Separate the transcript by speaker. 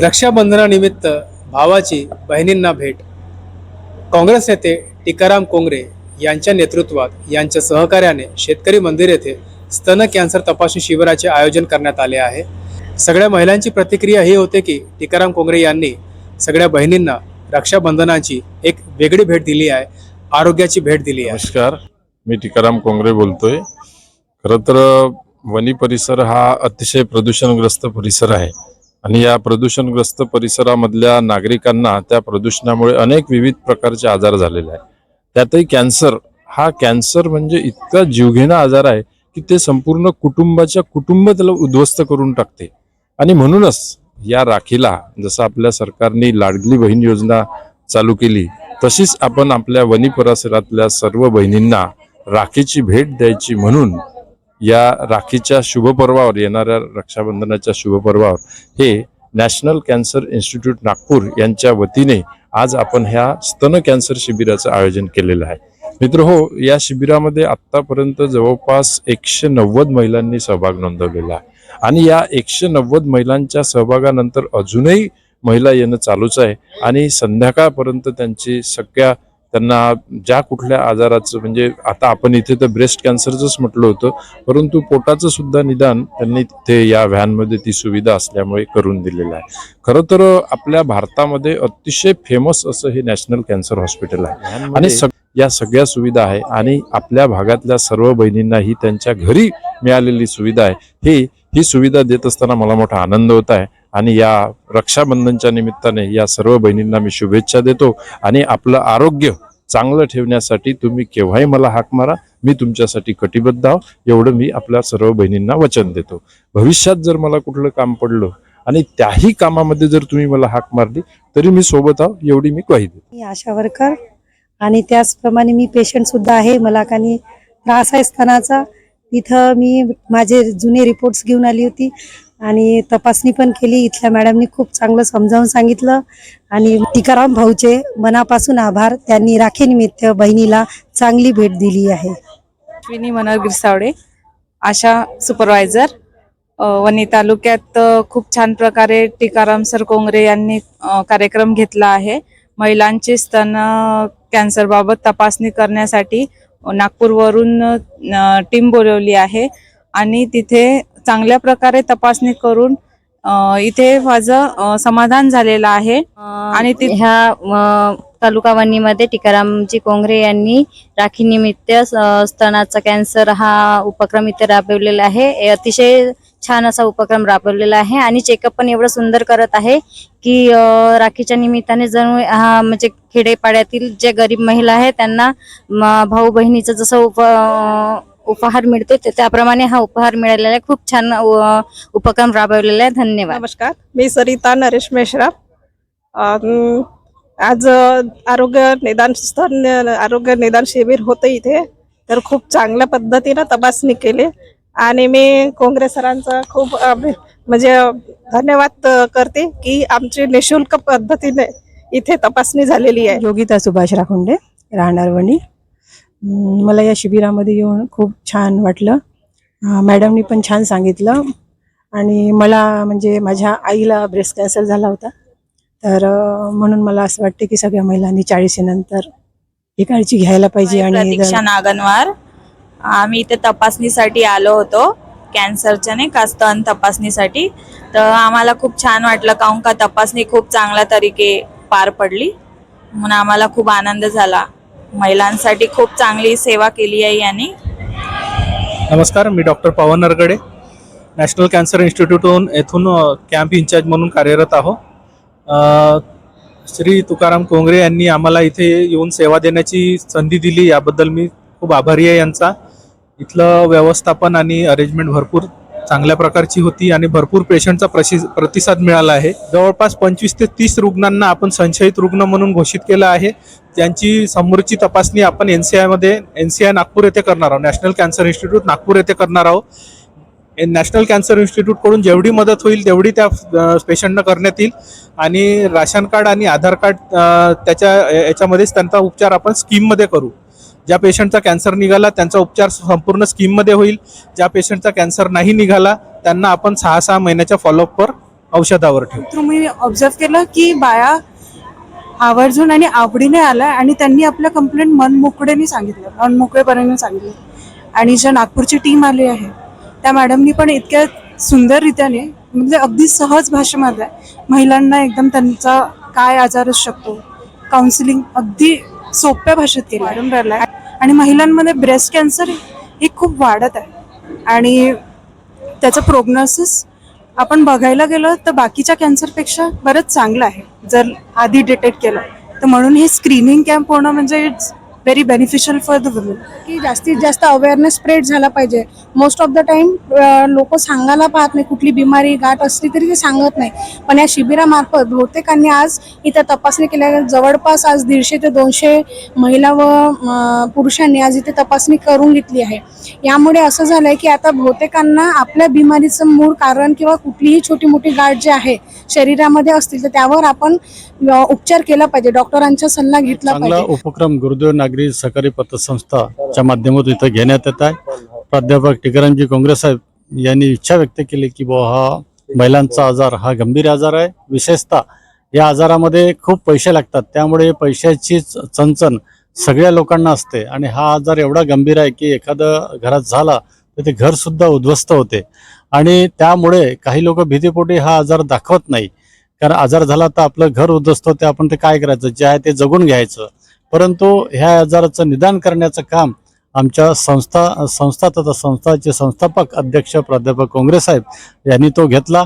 Speaker 1: रक्षाबंधनानिमित्त भावाची बहिणींना भेट. काँग्रेस नेते टिकाराम कोंगरे यांच्या नेतृत्वात यांच्या सहकार्याने शेतकरी मंदिर येथे स्तन कॅन्सर तपासणी शिबिराचे आयोजन करण्यात आले आहे. सगळ्या महिलांची प्रतिक्रिया ही होते की टिकाराम कोंगरे यांनी सगळ्या बहिणींना रक्षाबंधनाची एक वेगळी भेट दिली आहे आरोग्याची भेट दिली आहे.
Speaker 2: नमस्कार मी टिकाराम कोंगरे बोलतोय. खरं तर वनी परिसर हा अतिशय प्रदूषणग्रस्त परिसर आहे. आणि या प्रदूषणग्रस्त परिसरामधल्या नागरिकांना त्या प्रदूषणामुळे अनेक विविध प्रकारचे आजार झालेले आहेत. त्यातही कॅन्सर. हा कॅन्सर म्हणजे इतका जीवघेणा आजार आहे की ते संपूर्ण कुटुंबाच्या कुटुंब त्याला उद्ध्वस्त करून टाकते. आणि म्हणूनच या राखीला जसं आपल्या सरकारने लाडली बहीण योजना चालू केली तशीच आपण आपल्या वनी परिसरातल्या सर्व बहिणींना राखीची भेट द्यायची म्हणून या राखीच्या शुभपर्वावर येणाऱ्या रक्षाबंधनाच्या शुभपर्वावर हे नॅशनल कॅन्सर इन्स्टिट्यूट नागपूर यांच्या वतीने आज आपण ह्या स्तन कॅन्सर शिबिराचं आयोजन केलेलं आहे. मित्र हो या शिबिरामध्ये आत्तापर्यंत जवळपास एकशे नव्वद महिलांनी सहभाग नोंदवलेला आहे. आणि या एकशे नव्वद महिलांच्या सहभागानंतर अजूनही महिला येणं चालूच आहे आणि संध्याकाळपर्यंत त्यांची सगळ्या त्यांना ज्या कुठल्या आजाराचं म्हणजे आता आपण इथे तर ब्रेस्ट कॅन्सरचंच म्हटलं होतं परंतु पोटाचं सुद्धा निदान त्यांनी तिथे या व्हॅनमध्ये ती सुविधा असल्यामुळे करून दिलेलं आहे. खरं तर आपल्या भारतामध्ये अतिशय फेमस असं हे नॅशनल कॅन्सर हॉस्पिटल आहे. आणि सग या सगळ्या सुविधा आहे आणि आपल्या भागातल्या सर्व बहिणींना ही त्यांच्या घरी मिळालेली सुविधा आहे. ही ही सुविधा देत असताना मला मोठा आनंद होत आहे. आणि या रक्षाबंधनच्या निमित्ताने या सर्व बहिणींना मी शुभेच्छा देतो आणि आपलं आरोग्य चांगलं ठेवण्यासाठी तुम्ही केव्हाही मला हाक मारा मी तुमच्यासाठी कटिबद्ध आहो एवढं मी आपल्या सर्व बहिणींना वचन देतो. भविष्यात जर मला कुठलं काम पडलं आणि त्याही कामामध्ये जर तुम्ही मला हाक मारली तरी मी सोबत आहो एवढी मी ग्वाही देतो.
Speaker 3: मी आशा वर्कर आणि त्याचप्रमाणे मी पेशंट सुद्धा आहे मला काही त्रास आहे स्तनाचा. तिथं मी माझे जुने रिपोर्ट्स घेऊन आली होती. आणि तपासणी पण केली. इथल्या मॅडमनी खूप चांगलं समजावून सांगितलं. आणि टिकाराम भाऊचे मनापासून आभार. त्यांनी राखीनिमित्त बहिणीला चांगली भेट दिली आहे.
Speaker 4: अश्विनी मनोहर गिरसावडे आशा सुपरवायझर वणी तालुक्यात खूप छान प्रकारे टिकाराम सर कोंगरे यांनी कार्यक्रम घेतला आहे. महिलांची स्तन कॅन्सरबाबत तपासणी करण्यासाठी नागपूरवरून टीम बोलवली आहे. आणि तिथे चांगल्या प्रकारे तपासणी करून इथे माझं समाधान झालेलं आहे.
Speaker 5: आणि ह्या तालुका वणीमध्ये टिकारामजी कोंगरे यांनी राखीनिमित्त स्तनाचा कॅन्सर हा उपक्रम इथे राबवलेला आहे. अतिशय छान असा उपक्रम राबवलेला आहे आणि चेकअप पण एवढं सुंदर करत आहे की राखीच्या निमित्ताने जणू हा म्हणजे खेडेपाड्यातील जे गरीब महिला आहे त्यांना भाऊ बहिणीचं जसं उप उपहार मिळतो. ते- त्याप्रमाणे हा उपहार मिळालेला आहे. खूप छान उपक्रम राबवलेला आहे. धन्यवाद.
Speaker 6: नमस्कार. मी सरिता नरेश मेश्राम. अं, आज आरोग्य निदान स्तन आरोग्य निदान शिबिर होतं इथे. तर खूप चांगल्या पद्धतीनं तपासणी केली. आणि मी काँग्रेस सरांचा खूप म्हणजे धन्यवाद करते की आमची निशुल्क पद्धतीने इथे तपासणी झालेली आहे.
Speaker 3: योगिता सुभाष राखुंडे राहणार वणी. मला या शिबिरामध्ये येऊन खूप छान वाटलं. मॅडमनी पण छान सांगितलं. आणि मला म्हणजे माझ्या आईला ब्रेस्ट कॅन्सर झाला होता. तर म्हणून मला असं वाटतं की सगळ्या महिलांनी चाळीसीनंतर ही काळजी घ्यायला पाहिजे आणि
Speaker 4: नागनवार. आम्ही इथे तपासणीसाठी आलो होतो. कॅन्सरच्या नाही का स्तन तपासणीसाठी. तर आम्हाला खूप छान वाटलं काहून का तपासणी खूप चांगल्या तरीके पार पडली. म्हणून आम्हाला खूप आनंद झाला. महिलांसाठी खूप चांगली सेवा केली आहे यांनी.
Speaker 1: नमस्कार मी doctor Pawan Naragade national cancer इन्स्टिट्यूटहून येथून कॅम्प इन्चार्ज म्हणून कार्यरत आहो. श्री तुकाराम कोंगरे यांनी आम्हाला इथे येऊन सेवा देण्याची संधी दिली याबद्दल मी खूप आभारी आहे यांचा. इथलं व्यवस्थापन आणि अरेंजमेंट भरपूर चांगल्या प्रकारची होती आणि भरपूर पेशंटचा प्रशि प्रतिसाद मिळाला आहे. जवळपास पंचवीस ते तीस रुग्णांना आपण संशयित रुग्ण म्हणून घोषित केलं आहे. त्यांची समोरची तपासणी आपण एन सी आयमध्ये एन सी आय नागपूर येथे करणार आहोत. नॅशनल कॅन्सर इन्स्टिट्यूट नागपूर येथे करणार आहोत. ए- नॅशनल कॅन्सर इन्स्टिट्यूटकडून जेवढी मदत होईल तेवढी त्या पेशंटनं करण्यात येईल. आणि राशन कार्ड आणि आधार कार्ड त्याच्या याच्यामध्येच त्यांचा उपचार आपण स्कीममध्ये करू. ज्या पेशंटचा कॅन्सर निघाला त्यांचा उपचार संपूर्ण स्कीममध्ये होईल. ज्या पेशंटचा कॅन्सर नाही निघाला त्यांना आपण सहा सहा महिन्याच्या फॉलोअपवर औषधावर ठेवतो
Speaker 7: तुम्ही ऑब्झर्व केलं की बाया आवर्जून आणि आवडीने आल्या आणि त्यांनी आपल्या कंप्लेंट मन मोकळेने सांगितलं मन मोकळेपणाने सांगितलं. आणि ज्या नागपूरची टीम आली आहे त्या मॅडमनी पण इतक्या सुंदररित्याने म्हणजे अगदी सहज भाषेमध्ये महिलांना एकदम त्यांचा काय आजार असू शकतो काउन्सिलिंग अगदी सोप्या भाषेत केलं राहिलं आणि महिलांमध्ये ब्रेस्ट कॅन्सर हे खूप वाढत आहे. आणि त्याचं प्रोग्नोसिस आपण बघायला गेलो तर बाकीच्या कॅन्सरपेक्षा बरंच चांगलं आहे. जर आधी डिटेक्ट केलं तर म्हणून हे स्क्रीनिंग कॅम्प होणं म्हणजे it's very beneficial for the woman
Speaker 8: की जास्तीत जास्त अवेअरनेस स्प्रेड झाला पाहिजे. मोस्ट ऑफ द टाइम लोक सांगायला पाहत नाही कुठली बिमारी गाठ असली तरी ते सांगत नाही. पण या शिबिरामार्फत बहुतेकांनी आज इथं तपासणी केल्या जवळपास आज दीडशे ते दोनशे महिला व पुरुषांनी आज इथे तपासणी करून घेतली आहे. यामुळे असं झालंय की आता बहुतेकांना आपल्या बिमारीचं मूळ कारण किंवा कुठलीही छोटी मोठी गाठ जी आहे शरीरामध्ये असतील तर त्यावर आपण उपचार केला पाहिजे. डॉक्टरांचा सल्ला घेतला पाहिजे.
Speaker 9: उपक्रम गुरुदेव नागरी सहकारी पतसंस्थाच्या माध्यमातून इथं घेण्यात येत आहे. प्राध्यापक टिकारामजी काँग्रेस साहेब यांनी इच्छा व्यक्त केली की बुवा हा महिलांचा आजार हा गंभीर आजार आहे. विशेषतः या आजारामध्ये खूप पैसे लागतात. त्यामुळे पैशाची चणचण सगळ्या लोकांना असते आणि हा आजार एवढा गंभीर आहे की एखादं घरात झाला तर ते घरसुद्धा उद्ध्वस्त होते. आणि त्यामुळे काही लोक भीतीपोटी हा आजार दाखवत नाही. कारण आजार झाला तर आपलं घर उद्ध्वस्त होते. आपण ते काय करायचं? जे आहे ते जगून घ्यायचं. परंतु ह्या आजाराचं निदान करण्याचं काम आमच्या संस्था संस्था तथा संस्थाचे संस्थापक अध्यक्ष प्राध्यापक काँग्रेस साहेब यांनी तो घेतला.